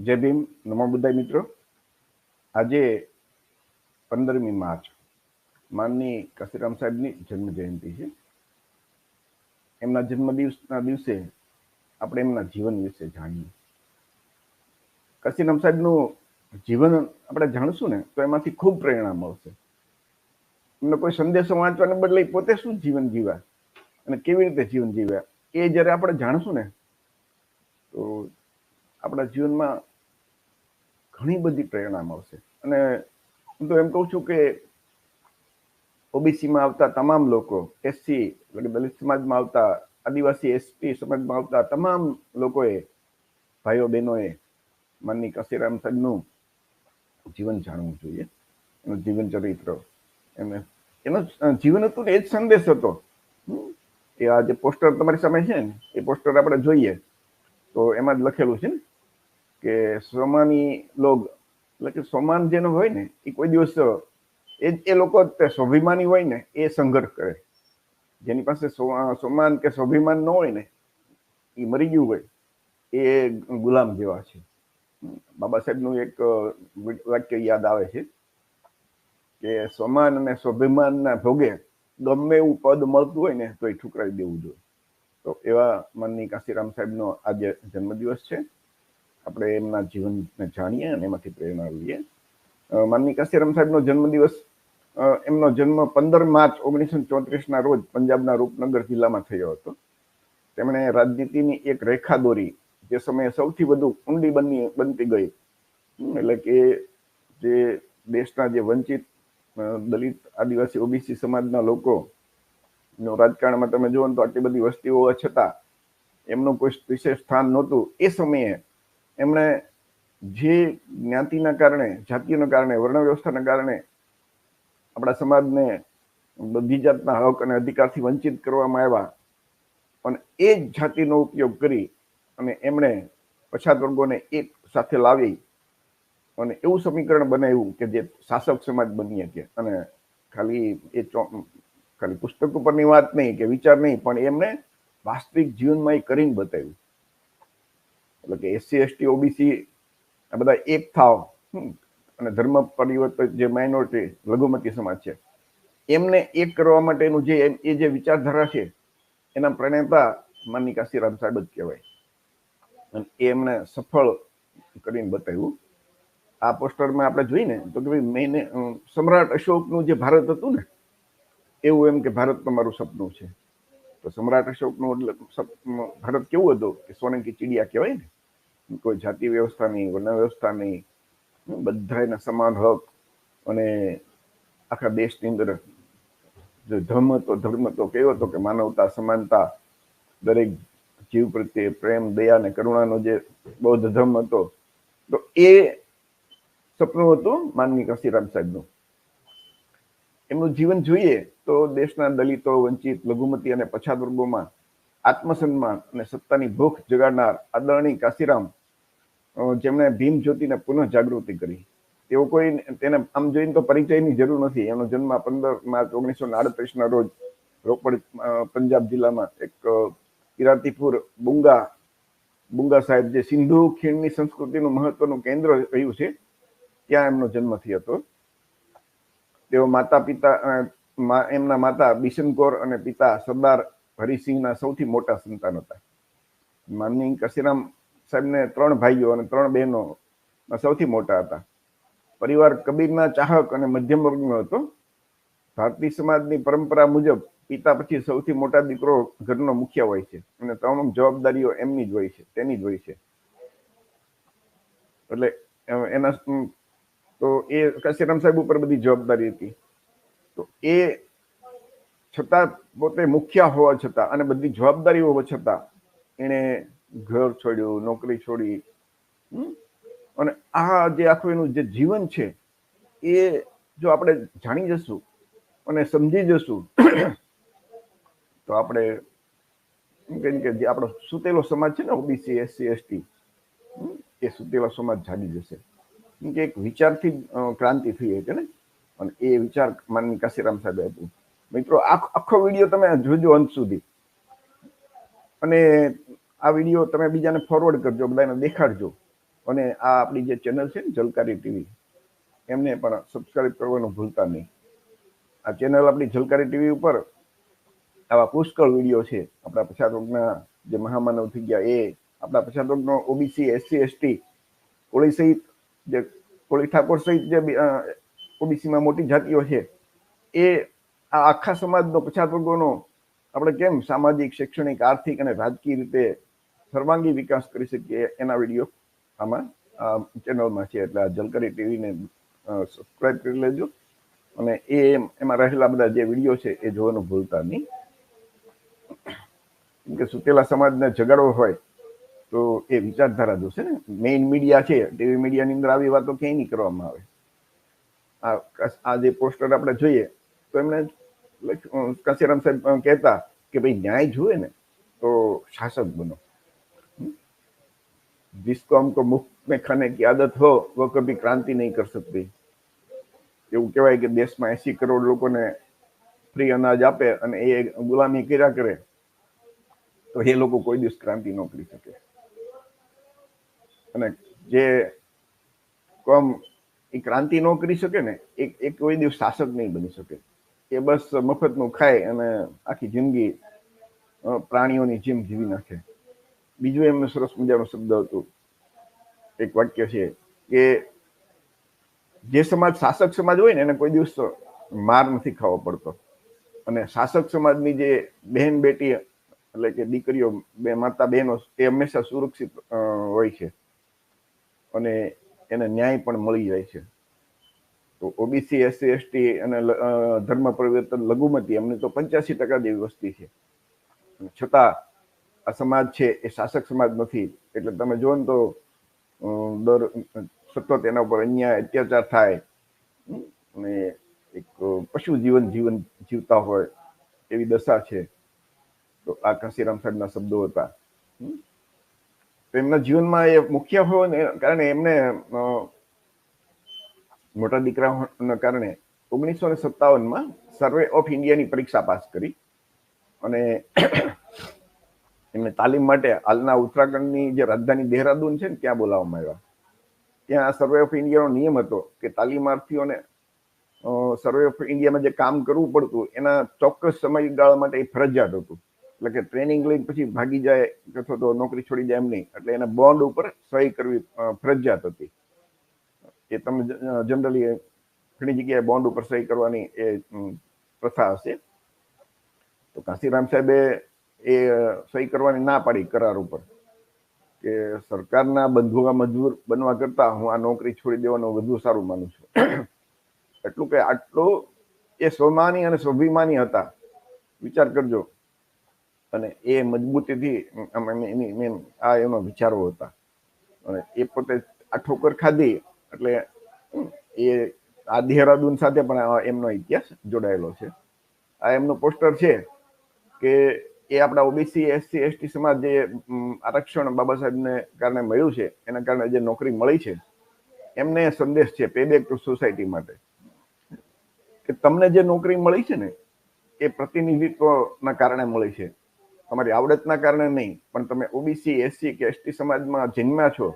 જય ભીમ. નમો બુદ્ધાય મિત્રો. આજે પંદરમી માર્ચ. માનની કસીરામ સાહેબની જન્મ જયંતિ છે. એમના જન્મદિવસના દિવસે આપણે એમના જીવન વિશે જાણીએ. કસીરામ સાહેબનું જીવન આપણે જાણશું ને, તો એમાંથી ખૂબ પ્રેરણા મળશે. એમને કોઈ સંદેશો વાંચવાને બદલે પોતે શું જીવન જીવ્યા અને કેવી રીતે જીવન જીવ્યા એ જ્યારે આપણે જાણશું ને, તો આપણા જીવનમાં ઘણી બધી પ્રેરણા મળશે. અને હું તો એમ કહું છું કે ઓબીસીમાં આવતા તમામ લોકો એસસી દલિત સમાજમાં આવતા, આદિવાસી એસટી સમાજમાં આવતા તમામ લોકોએ, ભાઈઓ બહેનોએ માનની કસીરામ સદનું જીવન જાણવું જોઈએ. એનું જીવન ચરિત્ર એમને, એનો જીવન હતું ને એ જ સંદેશ હતો. એ આ જે પોસ્ટર તમારી સામે છે ને, એ પોસ્ટર આપણે જોઈએ. તો એમાં જ લખેલું છે ને કે સોમાની લોગ, એટલે કે સોમાન જેનો હોય ને, એ કોઈ દિવસ એ એ લોકો તે સ્વાભિમાની હોય ને, એ સંઘર્ષ કરે. જેની પાસે સોમાન કે સ્વાભિમાન ન હોય ને, એ મરી ગયું હોય, એ ગુલામ જેવા છે. બાબા સાહેબનું એક વાક્ય યાદ આવે છે કે સમાન અને સ્વાભિમાનના ભોગે ગમે એવું પદ મળતું હોય ને તો એ ઠુકરાવી દેવું જોઈએ. તો એવા મનની કાશીરામ સાહેબનો આજે જન્મદિવસ છે. આપણે એમના જીવનને જાણીએ અને એમાંથી પ્રેરણા લઈએ. માનની કાશીરામ સાહેબનો જન્મદિવસ એમનો જન્મ પંદર માર્ચ ઓગણીસો ચોત્રીસના રોજ પંજાબના રૂપનગર જિલ્લામાં થયો હતો. તેમણે રાજનીતિની એક રેખા દોરી, જે સમયે સૌથી વધુ ઊંડી બની, બનતી ગઈ. એટલે કે જે દેશના જે વંચિત દલિત આદિવાસી ઓબીસી સમાજના લોકો રાજકારણમાં તમે જુઓ તો આટલી બધી વસ્તી હોવા છતાં એમનું કોઈ વિશેષ સ્થાન નહોતું. એ સમયે એમણે જે જ્ઞાતિના કારણે જાતિના કારણે વર્ણ વ્યવસ્થાના કારણે આપણા સમાજને બધી જાતના હક અને અધિકારથી વંચિત કરવામાં આવ્યા. અને એ જ જાતિનો ઉપયોગ કરી અને એમણે પછાત વર્ગોને એક સાથે લાવી અને એવું સમીકરણ બનાવ્યું કે જે શાસક સમાજ બની શકે. અને ખાલી એ ખાલી પુસ્તક ઉપરની વાત નહીં કે વિચાર નહીં, પણ એમને વાસ્તવિક જીવનમાં એ કરીને બતાવ્યું. એટલે કે એસસી, એસટી, ઓબીસી આ બધા એક થાવ. અને ધર્મ પરિવર્તન જે માઇનોરિટી લઘુમતી સમાજ છે, એમને એક કરવા માટેનું જે એ જે વિચારધારા છે, એના પ્રણેતા માનની કાશીરામ સાહેબ જ કહેવાય. અને એ એમણે સફળ કરીને બતાવ્યું. આ પોસ્ટરમાં આપણે જોઈને તો કે ભાઈ મેં સમ્રાટ અશોકનું જે ભારત હતું ને, એવું એમ કે ભારત તમારું સપનું છે. તો સમ્રાટ અશોકનું એટલે ભારત કેવું હતું કે સોનંકી ચીડિયા કહેવાય ને? કોઈ જાતિ વ્યવસ્થા નહીં વર્ણ વ્યવસ્થા નહીં બધા એના સમાન હક અને આખા દેશની અંદર જો ધર્મ તો ધર્મ તો કેવો હતો કે માનવતા, સમાનતા, દરેક જીવ પ્રત્યે પ્રેમ, દયા અને કરુણાનો જે બૌદ્ધ ધર્મ હતો, તો એ સપનું હતું માનની કાશીરામ સાહેબનું. એમનું જીવન જોઈએ તો દેશના દલિતો, વંચિત, લઘુમતી અને પછાત વર્ગોમાં આત્મસન્માન અને સત્તાની ભૂખ જગાડનાર આદરણી કાશીરામ જેમણે ભીમ જ્યોતિને પુનઃ જાગૃતિ કરી. તેઓ કોઈ તેને આમ જોઈને તો પરિચયની જરૂર નથી. એનો જન્મ પંદર માર્ચ ઓગણીસો આડત્રીસ ના રોજ રોપડ પંજાબ જિલ્લામાં એક કિરાતીપુર બુંગા બુંગા સાહેબ જે સિંધુ ખીણની સંસ્કૃતિનું મહત્વનું કેન્દ્ર રહ્યું છે, ત્યાં એમનો જન્મ થયો હતો. તેઓ માતા પિતા એમના માતા બિશનકોર અને પિતા સરદાર હરિસિંહના સૌથી મોટા સંતાન હતા. માનની કસીરામ સાહેબને ત્રણ ભાઈઓ અને ત્રણ બહેનો સૌથી મોટા હતા. પરિવાર કબીરના ચાહક અને મધ્યમ વર્ગનો હતો. ભારતીય સમાજની પરંપરા મુજબ પિતા પછી સૌથી મોટા દીકરો ઘરનો મુખ્ય હોય છે અને તમામ જવાબદારીઓ એમની જ હોય છે, તેની જ હોય છે. એટલે એના તો એ કાશીરામ સાહેબ ઉપર બધી જવાબદારી હતી. તો એ છતાં પોતે મુખ્ય હોવા છતાં અને બધી જવાબદારી હોવા છતાં એણે ઘર છોડ્યું, નોકરી છોડી અને આ જે આખું એનું જે જીવન છે, એ જો આપણે જાણી જશું અને સમજી જશું, તો આપણે કેમ કે જે આપણો સુતેલો સમાજ છે ને, ઓબીસી, એસસી, એસટી એ સુતેલો સમાજ જાગી જશે. કે એક વિચારથી ક્રાંતિ થઈ હતી ને? અને એ વિચાર માનની કાશીરામ સાહેબે આપ્યું. મિત્રો, આખો વીડિયો તમે જોજો અંત સુધી. અને આ વીડિયો તમે બીજાને ફોરવર્ડ કરજો, બધાને દેખાડજો. અને આ આપણી જે ચેનલ છે ને, જલકારી ટીવી, એમને પણ સબસ્ક્રાઈબ કરવાનું ભૂલતા નહીં. આ ચેનલ આપણી જલકારી ટીવી ઉપર આવા પુષ્કળ વીડિયો છે. આપણા પછાત વર્ગના જે મહામાનવ થઈ ગયા એ, આપણા પછાત વર્ગનો ઓબીસી, એસસી, એસટી કોળી સહિત જે કોળી ઠાકોર સહિત જે ઓબીસીમાં મોટી જાતિઓ છે, એ આ આખા સમાજનો પછાત વર્ગોનો આપણે કેમ સામાજિક, શૈક્ષણિક, આર્થિક અને રાજકીય રીતે સર્વાંગી વિકાસ કરી શકીએ એના વીડિયો આમાં ચેનલમાં છે. એટલે જલકરી ટીવીને સબસ્ક્રાઈબ કરી લેજો અને એ એમાં રહેલા બધા જે વીડિયો છે એ જોવાનું ભૂલતા નહીં. કે સુતેલા સમાજને જગાડવો હોય તો એ વિચારધારા જોશે ને મેઇન મીડિયા છે ટીવી મીડિયાની અંદર આવી વાતો ક્યાંય નહીં કરવામાં આવે આ આ જે પોસ્ટર આપણે જોઈએ તો એમને કાશીરામ સાહેબ કહેતા કે ભાઈ ન્યાય જુએ ને તો શાસક બનો जिसको हमको मुफ्त में खाने की आदत हो वो कभी क्रांति नहीं कर सकती એવું કહેવાય કે દેશમાં એસી કરોડ લોકોને ફ્રી અનાજ આપે અને એ ગુલામી કર્યા કરે તો એ લોકો કોઈ દિવસ ક્રાંતિ ન કરી શકે અને જે કોમ એ ક્રાંતિ ન કરી શકે ને એ એ કોઈ દિવસ શાસક નહીં બની શકે. એ બસ મફતનું ખાય અને આખી જિંદગી પ્રાણીઓની જેમ જીવી નાખે. બીજું એમને સરસ મજાનો શબ્દ હતો, એક વાક્ય છે કે જે સમાજ શાસક સમાજ હોય ને, એને કોઈ દિવસ માર નથી ખાવો પડતો. અને શાસક સમાજની જે બહેન બેટી એટલે કે દીકરીઓ, બે માતા બહેનો એ હંમેશા સુરક્ષિત હોય છે. અને એને ન્યાય પણ મળી જાય છે. તો ઓબીસી એસસી એસટી અને ધર્મ પરિવર્તન લઘુમતી, એમને તો પંચ્યાસી ટકા જેવી વસ્તી છે. છતાં આ સમાજ છે એ શાસક સમાજ નથી. એટલે તમે જુઓ ને તો દર, સતત એના ઉપર અન્યાય, અત્યાચાર થાય. અને એક પશુ જીવન જીવન જીવતા હોય એવી દશા છે. તો આ કાશીરામ સાહેબના શબ્દો હતા. તો એમના જીવનમાં એ મુખ્ય હોવાને કારણે એમને મોટા દીકરાના કારણે ઓગણીસો ને સત્તાવનમાં સર્વે ઓફ ઇન્ડિયાની પરીક્ષા પાસ કરી અને એમને તાલીમ માટે હાલના ઉત્તરાખંડની જે રાજધાની દેહરાદૂન છે ને, ત્યાં બોલાવવામાં આવ્યા. ત્યાં સર્વે ઓફ ઇન્ડિયાનો નિયમ હતો કે તાલીમાર્થીઓને સર્વે ઓફ ઇન્ડિયામાં જે કામ કરવું પડતું એના ચોક્કસ સમયગાળા માટે એ ફરજિયાત હતું. એટલે કે ટ્રેનિંગ લઈને પછી ભાગી જાય અથવા તો નોકરી છોડી જાય એમ નહીં. એટલે એને બોન્ડ ઉપર સહી કરવી ફરજિયાત હતી. એ તમે જનરલી ઘણી જગ્યાએ બોન્ડ ઉપર સહી કરવાની એ પ્રથા હશે. તો કાશીરામ સાહેબે એ સહી કરવાની ના પાડી કરાર ઉપર કે સરકારના બંધુઆ મજૂર બનવા કરતા હું આ નોકરી છોડી દેવાનું વધુ સારું માનું છું. એટલું કે આટલું એ સ્વમાની અને સ્વાભિમાની હતા. વિચાર કરજો. અને એ મજબૂતીથી એની આ એનો વિચારો હતા. અને એ પોતે આ ઠોકર ખાધી, એટલે એ આ દેહરાદૂન સાથે પણ એમનો ઇતિહાસ જોડાયેલો છે. આ એમનો પોસ્ટર છે કે એ આપણા ઓબીસી એસસી એસટી સમાજ જે આરક્ષણ બાબા સાહેબને કારણે મળ્યું છે, એના કારણે જે નોકરી મળી છે, એમને સંદેશ છે પે બેક ટુ સોસાયટી માટે. કે તમને જે નોકરી મળી છે ને, એ પ્રતિનિધિત્વના કારણે મળી છે. તમારી આવડતના કારણે નહીં, પણ તમે ઓબીસી, એસસી કે એસટી સમાજમાં જન્મ્યા છો,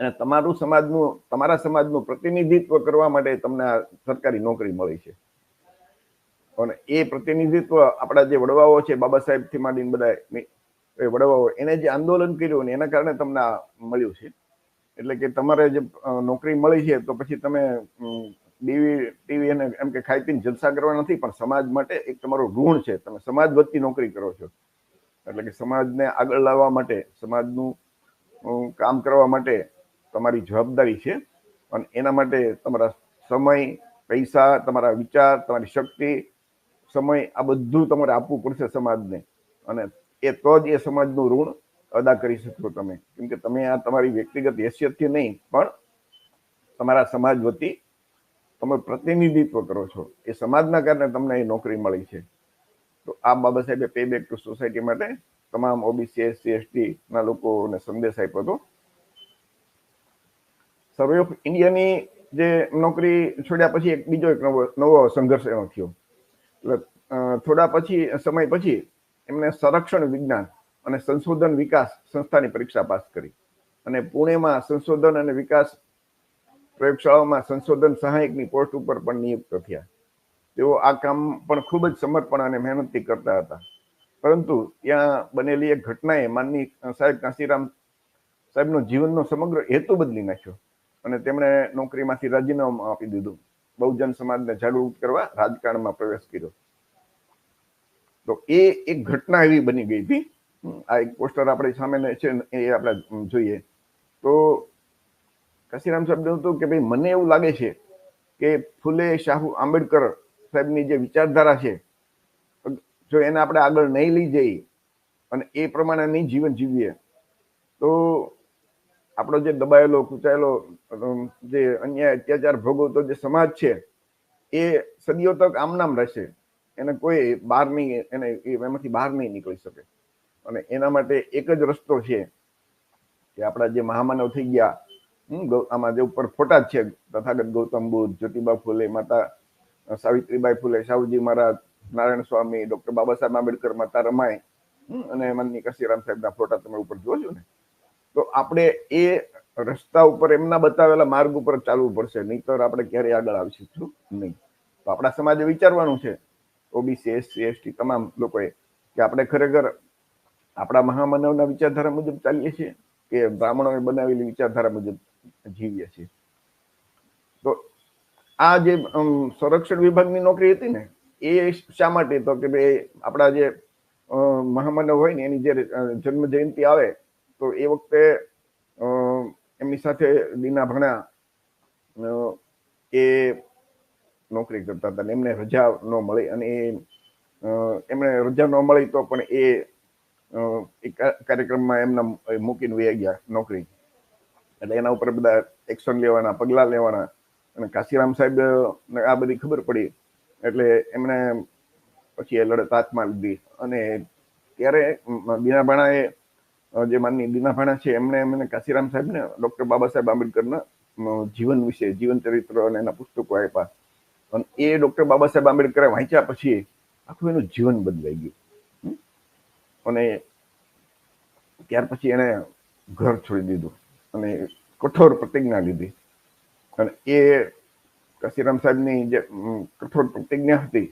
અને તમારું સમાજનું, તમારા સમાજનું પ્રતિનિધિત્વ કરવા માટે તમને સરકારી નોકરી મળી છે. અને એ પ્રતિનિધિત્વ આપણા જે વડવાઓ છે, બાબા સાહેબથી માંડીને બધા એ વડવાઓ, એને જે આંદોલન કર્યું ને એના કારણે તમને મળ્યું છે. એટલે કે તમારે જે નોકરી મળી છે, તો પછી તમે ડીવી ટીવી અને એમ કે ખાઈ પીને જલસા કરવા નથી, પણ સમાજ માટે એક તમારું ઋણ છે. તમે સમાજ વતી નોકરી કરો છો. એટલે કે સમાજને આગળ લાવવા માટે, સમાજનું કામ કરવા માટે તમારી જવાબદારી છે. અને એના માટે તમારા સમય, પૈસા, તમારા વિચાર, તમારી શક્તિ, સમય, આ બધું તમારે આપવું પડશે સમાજને. અને એ તો જ એ સમાજનું ઋણ અદા કરી શકશો તમે. કેમ કે તમે આ તમારી વ્યક્તિગત હેસિયતથી નહીં, પણ તમારા સમાજ વતી તમે પ્રતિનિધિત્વ કરો છો એ સમાજના કારણે તમને એ નોકરી મળી છે. તો આ બાબા સાહેબે પે બેક ટુ સોસાયટી માટે તમામ ઓબીસી એસસી એસટી ના લોકોને સંદેશ આપ્યો હતો. સર્વે ઓફ ઇન્ડિયાની જે નોકરી છોડ્યા પછી એક બીજો એક નવો નવો સંઘર્ષ એનો થયો. એટલે થોડા પછી, સમય પછી એમને સંરક્ષણ વિજ્ઞાન અને સંશોધન વિકાસ સંસ્થાની પરીક્ષા પાસ કરી. અને પુણેમાં સંશોધન અને વિકાસ પ્રયોગશાળાઓમાં સંશોધન સહાયકની પોસ્ટ ઉપર પણ નિયુક્ત થયા. તેઓ આ કામ પણ ખૂબ જ સમર્પણ અને મહેનતથી કરતા હતા. પરંતુ ત્યાં બનેલી એક ઘટનાએ માનની સાહેબ કાંસીરામ સાહેબનો જીવનનો સમગ્ર હેતુ બદલી નાખ્યો અને તેમણે નોકરીમાંથી રાજીનામું આપી દીધું. બહુજન સમાજને જાગૃત કરવા રાજકારણમાં પ્રવેશ કર્યો. તો એ એક ઘટના એવી બની ગઈ હતી. આ એક પોસ્ટર આપણી સામે છે એ આપણે જોઈએ. તો કાશીરામ સાહેબ હતું કે ભાઈ, મને એવું લાગે છે કે ફૂલે શાહુ આંબેડકર સાહેબની જે વિચારધારા છે, જો એને આપણે આગળ નહીં લઈ જઈએ અને એ પ્રમાણે નહીં જીવન જીવીએ, તો આપણો જે દબાયેલો, કૂચાયેલો જે અન્યાય, અત્યાચાર ભોગવતો જે સમાજ છે, એ સદીઓ તક આમનામ રહેશે. એને કોઈ બહાર નહીં, એને એમાંથી બહાર નહીં નીકળી શકે. અને એના માટે એક જ રસ્તો છે કે આપણા જે મહામાનવ થઈ ગયા આમાં જે ઉપર ફોટા છે. તથાગત ગૌતમ બુદ્ધ, જ્યોતિબા ફુલે, માતા સાવિત્રીબાઈ ફૂલે, શાહુજી મહારાજ, નારાયણ સ્વામી, ડોક્ટર બાબા સાહેબ આંબેડકર, માતા રમાય અને માનની કશીરામ સાહેબના ફોટા તમે ઉપર જોજો ને? તો આપણે એ રસ્તા ઉપર એમના બતાવેલા માર્ગ ઉપર ચાલવું પડશે. નહીતર આપણે ક્યારેય આગળ આવી શકશું નહીં. તો આપણા સમાજે વિચારવાનું છે, ઓબીસી, એસસી, એસટી તમામ લોકોએ, કે આપણે ખરેખર આપણા મહામાનવના વિચારધારા મુજબ ચાલીએ છીએ, કે બ્રાહ્મણોએ બનાવેલી વિચારધારા મુજબ જીવીએ છીએ. તો આ જે સંરક્ષણ વિભાગની નોકરી હતી ને, એ શા માટે? તો કે ભાઈ, આપણા જે મહામાનવ હોય ને, એની જે જન્મ જયંતિ આવે, તો એ વખતે એમની સાથે દીના ભણા એ નોકરી કરતા હતા એમને રજા ન મળી અને એ એમને રજા ન મળી તો પણ એ કાર્યક્રમમાં એમના મૂકીને વહી ગયા નોકરી એટલે એના ઉપર બધા એક્શન લેવાના, પગલાં લેવાના. અને કાશીરામ સાહેબ આ બધી ખબર પડી. એટલે એમણે પછી એ લડત હાથમાં લીધી. અને ત્યારે દીનાભાણાએ જે માનની દીનાભાણા છે, એમણે એમને કાશીરામ સાહેબને ડૉક્ટર બાબા સાહેબ આંબેડકરના જીવન વિશે, જીવન ચરિત્ર અને એના પુસ્તકો આપ્યા. અને એ ડૉક્ટર બાબા સાહેબ આંબેડકરે વાંચ્યા પછી આખું એનું જીવન બદલાઈ ગયું. અને ત્યાર પછી એને ઘર છોડી દીધું. અને કઠોર પ્રતિજ્ઞા લીધી. અને એ કાશીરામ સાહેબની જે કઠોર પ્રતિજ્ઞા હતી,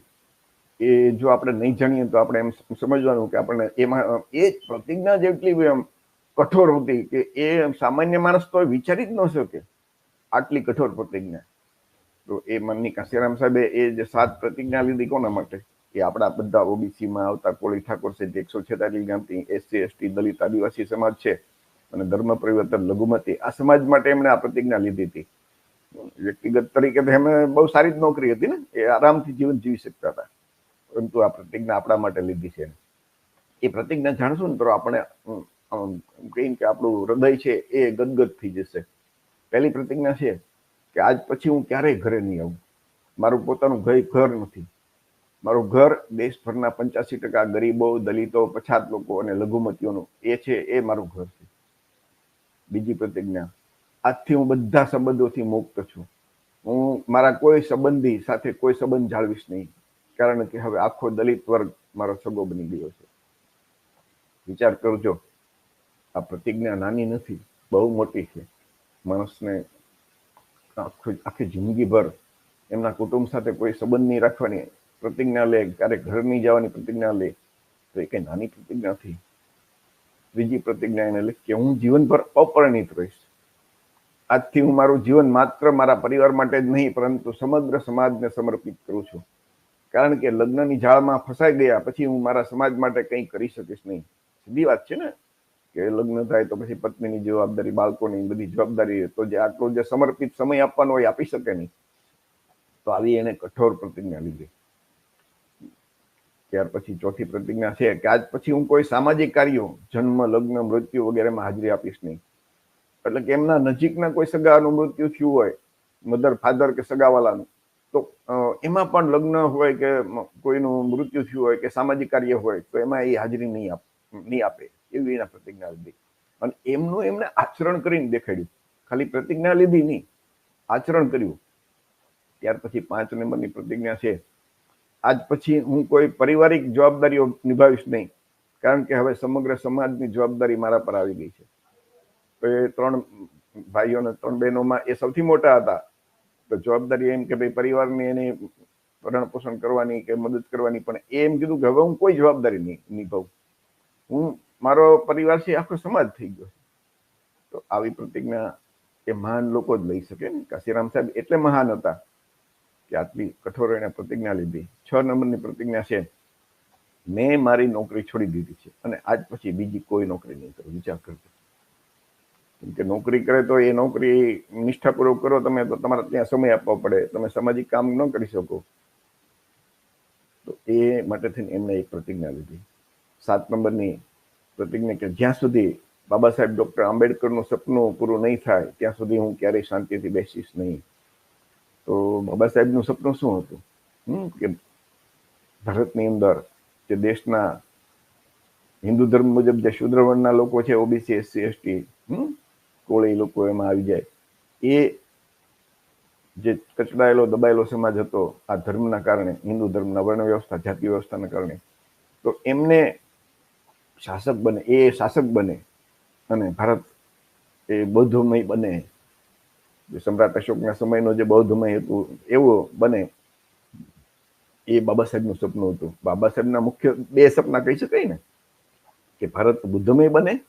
એ જો આપણે નહીં જાણીએ તો આપણે એમ સમજવાનું કે આપણને એમાં એ પ્રતિજ્ઞા જેટલી એમ કઠોર હતી કે એ સામાન્ય માણસ તો વિચારી જ ન શકે આટલી કઠોર પ્રતિજ્ઞા. તો એ મનની કાશીરામ સાહેબે એ જે સાત પ્રતિજ્ઞા લીધી કોના માટે? એ આપણા બધા ઓબીસીમાં આવતા કોળી ઠાકોર છે એકસો છેતાલીસ ગામથી એસસી, એસટી, દલિત, આદિવાસી સમાજ છે અને ધર્મ પરિવર્તન લઘુમતી, આ સમાજ માટે એમણે આ પ્રતિજ્ઞા લીધી હતી. વ્યક્તિગત તરીકે એમને બહુ સારી જ નોકરી હતી ને, એ આરામથી જીવન જીવી શકતા હતા. પરંતુ આ પ્રતિજ્ઞા આપણા માટે લીધી છે એ પ્રતિજ્ઞા જાણશું ને તો આપણે કહીને કે આપણું હૃદય છે એ ગદગદ થઈ જશે. પહેલી પ્રતિજ્ઞા છે કે આજ પછી હું ક્યારેય ઘરે નહીં આવું. મારું પોતાનું ઘર ઘર નથી. મારું ઘર દેશભરના પંચ્યાસી ટકા ગરીબો, દલિતો, પછાત લોકો અને લઘુમતીઓનું એ છે, એ મારું ઘર છે. બીજી પ્રતિજ્ઞા. આજથી હું બધા સંબંધોથી મુક્ત છું. હું મારા કોઈ સંબંધી સાથે કોઈ સંબંધ જાળવીશ નહીં. કારણ કે હવે આખો દલિત વર્ગ મારો સગો બની ગયો છે. વિચાર કરજો, આ પ્રતિજ્ઞા નાની નથી, બહુ મોટી છે. માણસને આખી જિંદગીભર એમના કુટુંબ સાથે કોઈ સંબંધ નહીં રાખવાની. પ્રતિજ્ઞા લે, ક્યારેક ઘર નહીં જવાની પ્રતિજ્ઞા લે. તો એ કંઈ નાની પ્રતિજ્ઞા નથી. ત્રીજી પ્રતિજ્ઞા એને લખી કે હું જીવનભર અપરિણિત રહીશ. આજથી હું મારું જીવન માત્ર મારા પરિવાર માટે જ નહીં, પરંતુ સમગ્ર સમાજને સમર્પિત કરું છું. કારણ કે લગ્નની જાળમાં ફસાઈ ગયા પછી હું મારા સમાજ માટે કંઈ કરી શકીશ નહીં. સીધી વાત છે ને? કે લગ્ન થાય તો પછી પત્નીની જવાબદારી, બાળકોની બધી જવાબદારી તો જે આટલો જે સમર્પિત સમય આપવાનો હોય આપી શકે નહીં. તો આવી એને કઠોર પ્રતિજ્ઞા લીધી. ત્યાર પછી ચોથી પ્રતિજ્ઞા છે કે આજ પછી હું કોઈ સામાજિક કાર્યો, જન્મ, લગ્ન, મૃત્યુ વગેરેમાં હાજરી આપીશ નહીં. એટલે કે એમના નજીકના કોઈ સગાનું મૃત્યુ થયું હોય, મધર, ફાધર કે સગાવાલાનું, તો એમાં પણ લગ્ન હોય કે કોઈનું મૃત્યુ થયું હોય કે સામાજિક કાર્ય હોય, તો એમાં એ હાજરી નહીં આપ, નહીં આપે, એવી એના પ્રતિજ્ઞા લીધી. અને એમનું એમને આચરણ કરીને દેખાડ્યું. ખાલી પ્રતિજ્ઞા લીધી નહીં, આચરણ કર્યું. ત્યાર પછી પાંચ નંબરની પ્રતિજ્ઞા છે આજ પછી હું કોઈ પારિવારિક જવાબદારીઓ નિભાવીશ નહીં. કારણ કે હવે સમગ્ર સમાજની જવાબદારી મારા પર આવી ગઈ છે. તો એ ત્રણ ભાઈઓ અને ત્રણ બહેનોમાં એ સૌથી મોટા હતા. તો જવાબદારી એમ કે ભાઈ પરિવારની એની ભરણ પોષણ કરવાની કે મદદ કરવાની, પણ એ એમ કીધું કે હવે હું કોઈ જવાબદારી નહીં નિભાવું. હું, મારો પરિવાર છે આખો સમાજ થઈ ગયો તો આવી પ્રતિજ્ઞા એ મહાન લોકો જ લઈ શકે કાશીરામ સાહેબ એટલે મહાન હતા. કે આટલી કઠોર એને પ્રતિજ્ઞા લીધી. છ નંબરની પ્રતિજ્ઞા છે, મેં મારી નોકરી છોડી દીધી છે અને આજ પછી બીજી કોઈ નોકરી નહીં કરું, વિચાર કરજો. કેમ કે નોકરી કરે તો એ નોકરી નિષ્ઠાપૂર્વક કરો, તમે તો તમારે ત્યાં સમય આપવો પડે, તમે સામાજિક કામ ન કરી શકો. તો એ માટે થઈને એમને એક પ્રતિજ્ઞા લીધી. સાત નંબરની પ્રતિજ્ઞા કે જ્યાં સુધી બાબા સાહેબ ડૉક્ટર આંબેડકરનું સપનું પૂરું નહીં થાય, ત્યાં સુધી હું ક્યારેય શાંતિથી બેસીશ નહીં. તો બાબા સાહેબનું સપનું શું હતું? કે ભારતની અંદર જે દેશના હિન્દુ ધર્મ મુજબ જે શુદ્ર વર્ણના લોકો છે, ઓબીસી, એસસી, એસટી કોળી લોકો એમાં આવી જાય. એ જે કચડાયેલો, દબાયેલો સમાજ હતો, આ ધર્મના કારણે, હિન્દુ ધર્મના વર્ણ વ્યવસ્થા, જાતિ વ્યવસ્થાના કારણે. તો એમને શાસક બને, એ શાસક બને અને ભારત એ બૌદ્ધમય બને. સમ્રાટ અશોકના સમયનો જે બૌદ્ધમય હતું, એવો બને. એ બાબા સાહેબનું સપનું હતું. બાબા સાહેબના મુખ્ય બે સપના કહી શકાય ને? કે ભારત બુદ્ધમય બને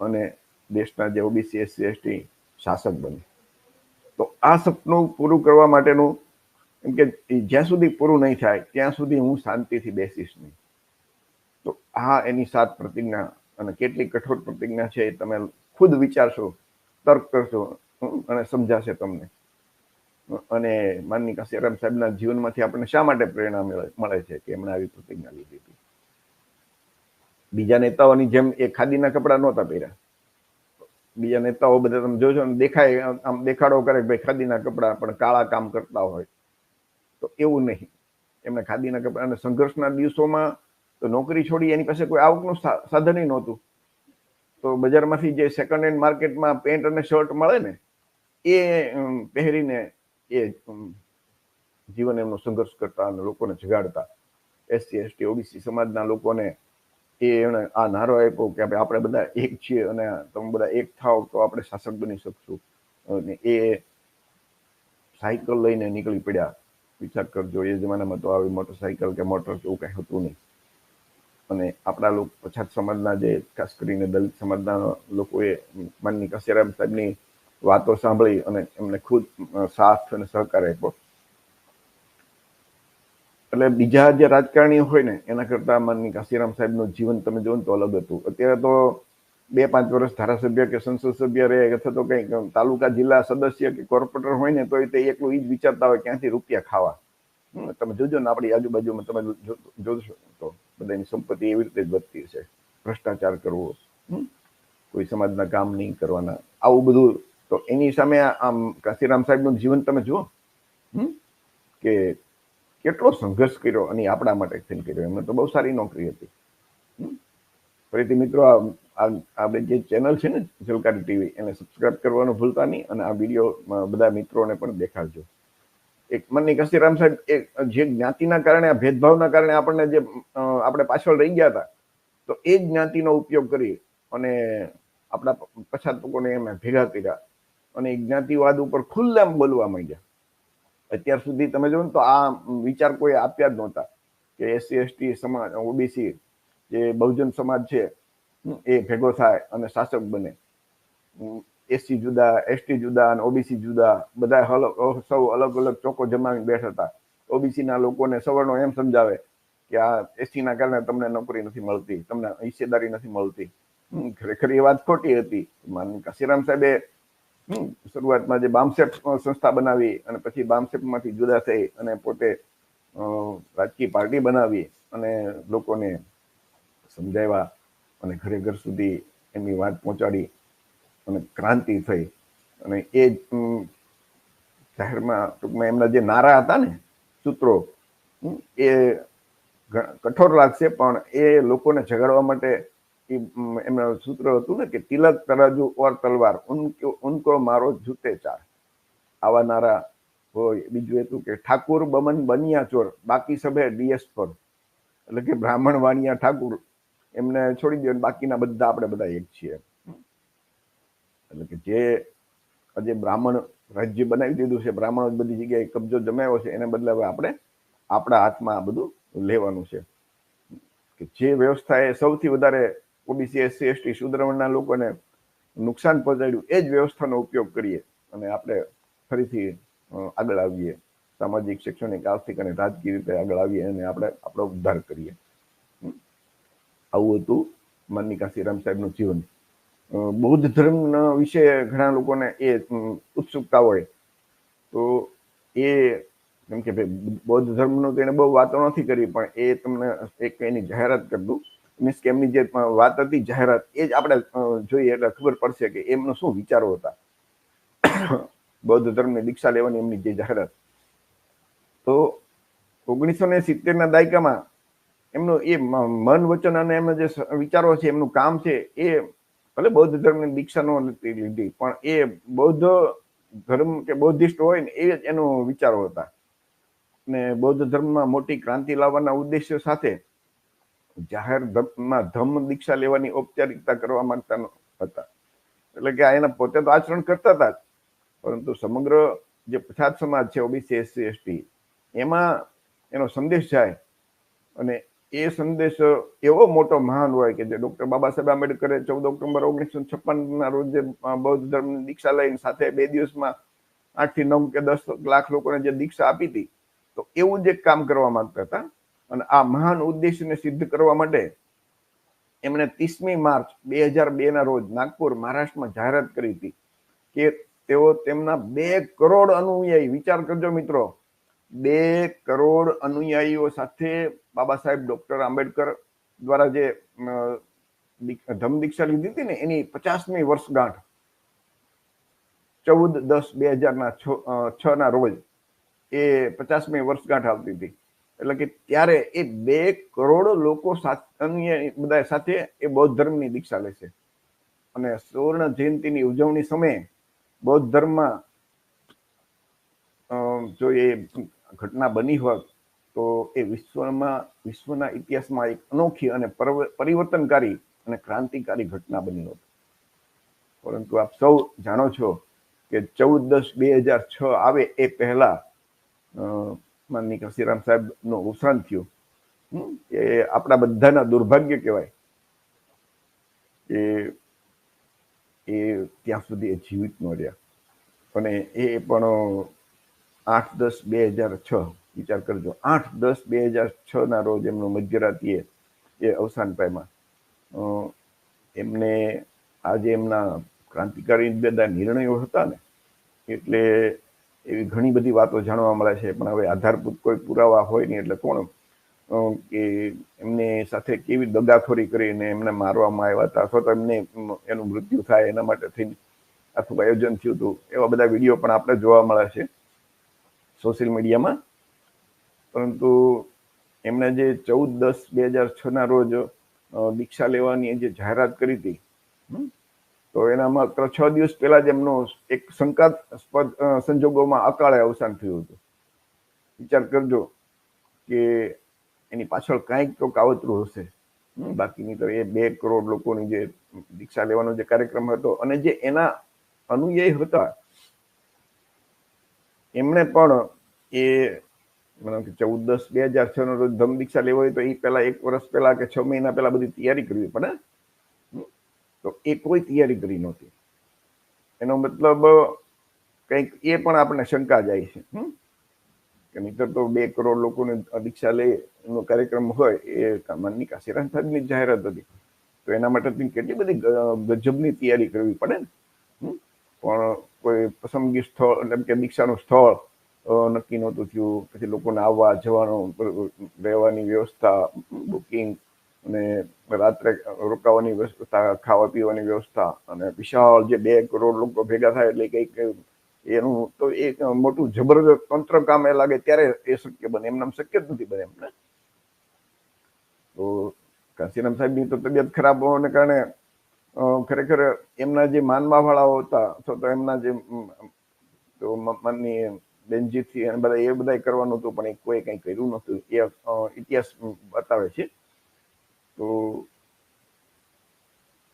અને દેશના જે ઓબીસી, એસસી, એસટી શાસક બને. તો આ સપનું પૂરું કરવા માટેનું એમ કે જ્યાં સુધી પૂરું નહીં થાય, ત્યાં સુધી હું શાંતિથી બેસીશ નહીં. તો આ એની સાત પ્રતિજ્ઞા અને કેટલી કઠોર પ્રતિજ્ઞા છે એ તમે ખુદ વિચારશો, તર્ક કરશો અને સમજાશે તમને. અને માનની કાશીરામ સાહેબના જીવનમાંથી આપણને શા માટે પ્રેરણા મળે છે કે એમણે આવી પ્રતિજ્ઞા લીધી હતી? બીજા નેતાઓની જેમ એ ખાદીના કપડા નહોતા પહેર્યા. બીજા નેતાઓ બધા તમે જોજો ને દેખાય, આમ દેખાડો કરે કે ભાઈ ખાદીના કપડા પણ કાળા કામ કરતા હોય. તો એવું નહીં. એમને ખાદીના કપડા અને સંઘર્ષના દિવસોમાં તો નોકરી છોડી એની પાસે કોઈ આવકનું સાધન નહોતું. તો બજારમાંથી જે સેકન્ડ હેન્ડ માર્કેટમાં પેન્ટ અને શર્ટ મળે ને એ પહેરીને એ જીવન એમનો સંઘર્ષ કરતા અને લોકોને જગાડતા. એસસી, એસટી, ઓબીસી સમાજના લોકોને એ એણે આ નારો આપ્યો કે આપણે બધા એક છીએ અને તમે બધા એક થાવ તો આપણે શાસક બની શકશું. અને એ સાયકલ લઈને નીકળી પડ્યા. વિચાર કરજો, એ જમાનામાં તો આવી મોટરસાયકલ કે મોટર એવું કઈ હતું નહીં. અને આપણા લોકો પછાત સમાજના જે, ખાસ કરીને દલિત સમાજના લોકોએ માનની કાશીરામ સાહેબની વાતો સાંભળી અને એમને ખુદ સાથ અને સહકાર આપ્યો. એટલે બીજા જે રાજકારણીઓ હોય ને, એના કરતા માનની કાશીરામ સાહેબનું જીવન તમે જોવો ને તો અલગ હતું. અત્યારે તો બે પાંચ વર્ષ ધારાસભ્ય કે સંસદ સભ્ય રહે, અથવા તો કંઈક તાલુકા જિલ્લા સદસ્ય કે કોર્પોરેટર હોય ને તો તે એકલું એ જ વિચારતા હોય ક્યાંથી રૂપિયા ખાવા. તમે જોજો ને આપણી આજુબાજુમાં તમે જોશો તો બધાની સંપત્તિ એવી રીતે જ વધતી છે. ભ્રષ્ટાચાર કરવો કોઈ સમાજના કામ નહીં કરવાના. આવું બધું તો એની સામે આમ કાશીરામ સાહેબનું જીવન તમે જુઓ. કે કેટલો સંઘર્ષ કર્યો અને આપણા માટે થઈને કર્યો. એમને તો બહુ સારી નોકરી હતી. ફરીથી મિત્રો, આ જે ચેનલ છે ને, જલકારી ટીવી, એને સબસ્ક્રાઇબ કરવાનું ભૂલતા નહીં અને આ વીડિયો બધા મિત્રોને પણ દેખાડજો. એક મનની કસીરામ સાહેબ એક જે જ્ઞાતિના કારણે, આ ભેદભાવના કારણે આપણને જે આપણે પાછળ રહી ગયા હતા, તો એ જ્ઞાતિનો ઉપયોગ કરી અને આપણા પછાત લોકોને એમને ભેગા કર્યા. અને જ્ઞાતિવાદ ઉપર ખુલ્લામ બોલવા માંડ્યા. અત્યાર સુધી તમે જો તો આ વિચાર કોઈ આપ્યા જ નહોતા કે એસસી, એસટી, સમાજ, ઓબીસી જે બહુજન સમાજ છે એ ભેગો થાય અને શાસક બને. એસસી જુદા, એસટી જુદા અને ઓબીસી જુદા બધા સૌ અલગ અલગ ચોકો જમાવી બેઠા હતા. ઓબીસીના લોકોને સવર્ણો એમ સમજાવે કે આ એસટીના કારણે તમને નોકરી નથી મળતી, તમને હિસ્સેદારી નથી મળતી. ખરેખર એ વાત ખોટી હતી. માન કાશીરામ સાહેબે શરૂઆતમાં જે બામસેપ સંસ્થા બનાવી અને પછી બામસેપમાંથી જુદા થઈ અને પોતે રાજકીય પાર્ટી બનાવી અને લોકોને સમજાવ્યા અને ઘરે ઘર સુધી એમની વાત પહોંચાડી અને ક્રાંતિ થઈ. અને એ જાહેરમાં ટૂંકમાં એમના જે નારા હતા ને, સૂત્રો એ કઠોર લાગશે પણ એ લોકોને જગાડવા માટે એમનું સૂત્ર હતું ને કે તિલક તરાજુ ઓર તલવાર ઉનકો મારો જૂતે ચાર. આવા નારા હોય. બીજું હતું કે ઠાકુર બમન બનિયા ચોર, બાકી સભે ડીએસ પર. એટલે કે બ્રાહ્મણ વાણિયા ઠાકુર, એમને છોડી દો બાકીના બધા આપણે બધા એક છીએ. એટલે કે જે આજે બ્રાહ્મણ રાજ્ય બનાવી દીધું છે, બ્રાહ્મણ બધી જગ્યાએ કબજો જમાવ્યો છે, એને બદલે હવે આપણે આપણા હાથમાં આ બધું લેવાનું છે. કે જે વ્યવસ્થા એ સૌથી વધારે ઓબીસી એસસી, એસટી શુદ્રવર્ણના લોકોને નુકસાન પહોંચાડ્યું, એ જ વ્યવસ્થાનો ઉપયોગ કરીએ અને આપણે ફરીથી આગળ આવીએ, સામાજિક, શૈક્ષણિક, આર્થિક અને રાજકીય રીતે આગળ આવીએ અને આપણે આપણો ઉદ્ધાર કરીએ. આવું હતું માનની કાશીરામ સાહેબનું જીવન. બૌદ્ધ ધર્મના વિશે ઘણા લોકોને એ ઉત્સુકતા હોય. તો એ, કેમ કે ભાઈ, બૌદ્ધ ધર્મનું તો એને બહુ વાતો નથી કરી, પણ એ તમને એક એની જાહેરાત કરી દઉં. મીન્સ કે એમની જે વાત હતી, જાહેરાત, એ જ આપણે જોઈએ એટલે ખબર પડશે કે એમનો શું વિચારો હતા. બૌદ્ધ ધર્મની દીક્ષા લેવાની એમની જે જાહેરાત. તો ઓગણીસો ને સિત્તેરના દાયકામાં એમનું એ મન, વચન અને એમના જે વિચારો છે, એમનું કામ છે, એ ભલે બૌદ્ધ ધર્મની દીક્ષા નો લીધી, પણ એ બૌદ્ધ ધર્મ કે બૌદ્ધિસ્ટ હોય ને, એ જ એનો વિચારો હતા. ને બૌદ્ધ ધર્મમાં મોટી ક્રાંતિ લાવવાના ઉદ્દેશ્ય સાથે જાહેર ધર્મમાં ધમ દીક્ષા લેવાની ઔપચારિકતા કરવા માંગતા હતા. એટલે કે આ એના પોતે તો આચરણ કરતા હતા પરંતુ સમગ્ર જે પછાત સમાજ છે, ઓબીસી, એસસી, એસટી, એમાં એનો સંદેશ જાય અને એ સંદેશ એવો મોટો મહાન હોય કે જે ડોક્ટર બાબા સાહેબ આંબેડકરે ચૌદ ઓક્ટોબર ઓગણીસો છપ્પનના રોજ બૌદ્ધ ધર્મની દીક્ષા લઈને સાથે બે દિવસમાં આઠથી નવ કે દસ લાખ લોકોને જે દીક્ષા આપી હતી, તો એવું જ એક કામ કરવા માંગતા હતા. અને આ મહાન ઉદ્દેશ્યને સિદ્ધ કરવા માટે એમણે ત્રીસમી માર્ચ બે હજાર બેના રોજ નાગપુર મહારાષ્ટ્રમાં જાહેરાત કરી હતી કે તેઓ તેમના બે કરોડ અનુયાયી, વિચાર કરજો મિત્રો, બે કરોડ અનુયાયીઓ સાથે બાબા સાહેબ ડૉક્ટર આંબેડકર દ્વારા જે ધમ દીક- દીક્ષા લીધી હતી ને, એની પચાસમી વર્ષગાંઠ ચૌદ દસ બે હજારના છ ના રોજ એ પચાસમી વર્ષગાંઠ આવતી હતી. એટલે કે ત્યારે એ બે કરોડ લોકો અન્ય બધા સાથે એ બૌદ્ધ ધર્મની દીક્ષા લેશે અને સુવર્ણ જયંતિની ઉજવણી સમયે બૌદ્ધ ધર્મમાં જો એ ઘટના બની હોત, તો એ વિશ્વમાં, વિશ્વના ઇતિહાસમાં એક અનોખી અને પરવ- પરિવર્તનકારી અને ક્રાંતિકારી ઘટના બની હોત. પરંતુ આપ સૌ જાણો છો કે ચૌદ દસ બે હજાર છ આવે એ પહેલા માનની સાહેબ નો અવસાન થયું. એ આપણા બધાના દુર્ભાગ્ય કહેવાય. એ એ ત્યાં સુધી એ જીવિત ન રહ્યા. અને એ પણ આઠ દસ બે હજાર છ, વિચાર કરજો. આઠ દસ બે હજાર ના રોજ એમનું મધ્યરાત્રિએ એ અવસાન પામ્યા. એમને આજે એમના ક્રાંતિકારી બધા નિર્ણયો હતા ને, એટલે એવી ઘણી બધી વાતો જાણવા મળે છે, પણ હવે આધારભૂત કોઈ પુરાવા હોય નહીં એટલે કોણ? કે એમને સાથે કેવી દગાખોરી કરીને એમને મારવામાં આવ્યા હતા? અથવા તો એમને એનું મૃત્યુ થાય એના માટે થઈને આખું આયોજન થયું હતું? એવા બધા વીડિયો પણ આપણે જોવા મળે છે સોશિયલ મીડિયામાં. પરંતુ એમણે જે ચૌદ દસ બે હજાર છના રોજ દીક્ષા લેવાની જે જાહેરાત કરી હતી તો એના માત્ર છ દિવસ પહેલા જ એમનું એક શંકાસ્પદ સંજોગોમાં અકાળે અવસાન થયું હતું વિચાર કરજો કે એની પાછળ કાંઈક તો કાવતરું હશે બાકીની તો એ બે કરોડ લોકોની જે દીક્ષા લેવાનો જે કાર્યક્રમ હતો અને જે એના અનુયાયી હતા, એમણે પણ એ, મને ચૌદ દસ, બે હજાર છ નો ધમ દીક્ષા લેવો હોય તો એ પહેલા એક વર્ષ પહેલા કે છ મહિના પહેલા બધી તૈયારી કરવી પડે? તો એ કોઈ તૈયારી કરી નહોતી એનો મતલબ કંઈક એ પણ આપણે શંકા જાય છે? કે નહીતર તો બે કરોડ લોકોને દીક્ષા લે એનો કાર્યક્રમ હોય, એ માનની કાશીરામ સાહેબની જાહેરાત હતી તો એના માટે કેટલી બધી ગજબની તૈયારી કરવી પડે ને? પણ કોઈ પસંદગી સ્થળ, એટલે કે દીક્ષાનું સ્થળ નક્કી નહોતું થયું પછી લોકોને આવવા, જવાનું, રહેવાની વ્યવસ્થા, બુકિંગ અને રાત્રે રોકાવાની વ્યવસ્થા ખાવા પીવાની વ્યવસ્થા અને વિશાળ જે બે કરોડ લોકો ભેગા થાય એટલે કંઈક એનું તો એક મોટું જબરદસ્ત તંત્ર કામ એ લાગે ત્યારે એ શક્ય બને. એમને શક્ય જ નથી બને એમને. તો કાશીરામ સાહેબની તો તબિયત ખરાબ હોવાને કારણે ખરેખર એમના જે માનવા વાળાઓ હતા, અથવા તો એમના જે તો માનની બેનજીતથી અને બધા એ બધા કરવાનું હતું, પણ એ કોઈ કંઈ કર્યું નહોતું. એ ઇતિહાસ બતાવે છે. તો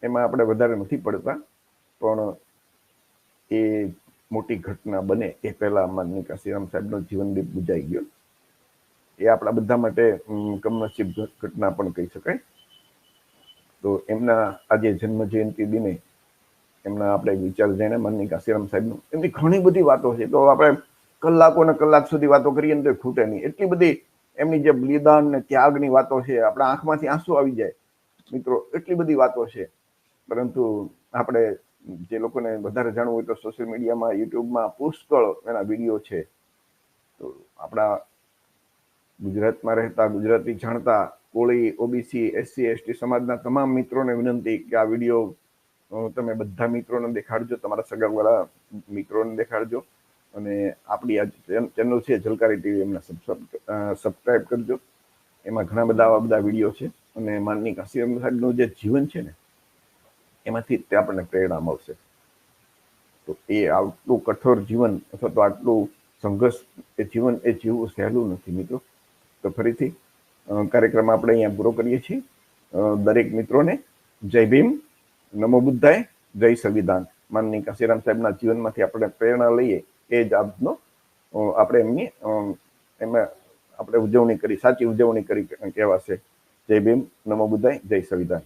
એમાં આપણે વધારે નથી પડતા, પણ એ મોટી ઘટના બને એ પહેલા માનની કાશીરામ સાહેબનો જીવનદીપ બુજાઈ ગયો. એ આપણા બધા માટે કમનસીબ ઘટના પણ કહી શકાય. તો એમના આજે જન્મ જયંતિ દિને એમના આપણે વિચાર જઈને માનની કાશીરામ સાહેબનું. એમની ઘણી બધી વાતો છે. તો આપણે કલાકો ને કલાક સુધી વાતો કરીએ ને તો ખૂટે નહીં. એટલી બધી એમની જે બલિદાન ને ત્યાગની વાતો છે, આપણા આંખમાંથી આંસુ આવી જાય. મિત્રો, એટલી બધી વાતો છે. પરંતુ આપણે જે લોકોને વધારે જાણવું હોય તો સોશિયલ મીડિયામાં યુટ્યુબમાં પુષ્કળ એના વીડિયો છે. તો આપણા ગુજરાતમાં રહેતા, ગુજરાતી જાણતા, કોળી, ઓબીસી એસસી એસટી સમાજના તમામ મિત્રોને વિનંતી કે આ વીડિયો તમે બધા મિત્રોને દેખાડજો, તમારા સગાવાળા મિત્રોને દેખાડજો. અને આપણી આ ચેનલ છે ઝલકારી ટીવી, એમને સબસ્ક્રાઈબ કરજો. એમાં ઘણા બધા આવા બધા વીડિયો છે અને માનની કાશીરામ સાહેબનું જે જીવન છે ને, એમાંથી તે આપણને પ્રેરણા મળશે. તો એ આટલું કઠોર જીવન અથવા તો આટલું સંઘર્ષ એ જીવન એ જીવવું સહેલું નથી મિત્રો. તો ફરીથી કાર્યક્રમ આપણે અહીંયા પૂરો કરીએ છીએ. દરેક મિત્રોને જય ભીમ, નમો બુદ્ધાય, જય સંવિધાન. માનની કાશીરામ સાહેબના જીવનમાંથી આપણે પ્રેરણા લઈએ એ જ આજનો આપણે એમની એમાં આપણે ઉજવણી કરી, સાચી ઉજવણી કરી કહેવાશે. જય ભીમ, નમો બુદ્ધાય, જય સંવિધાન.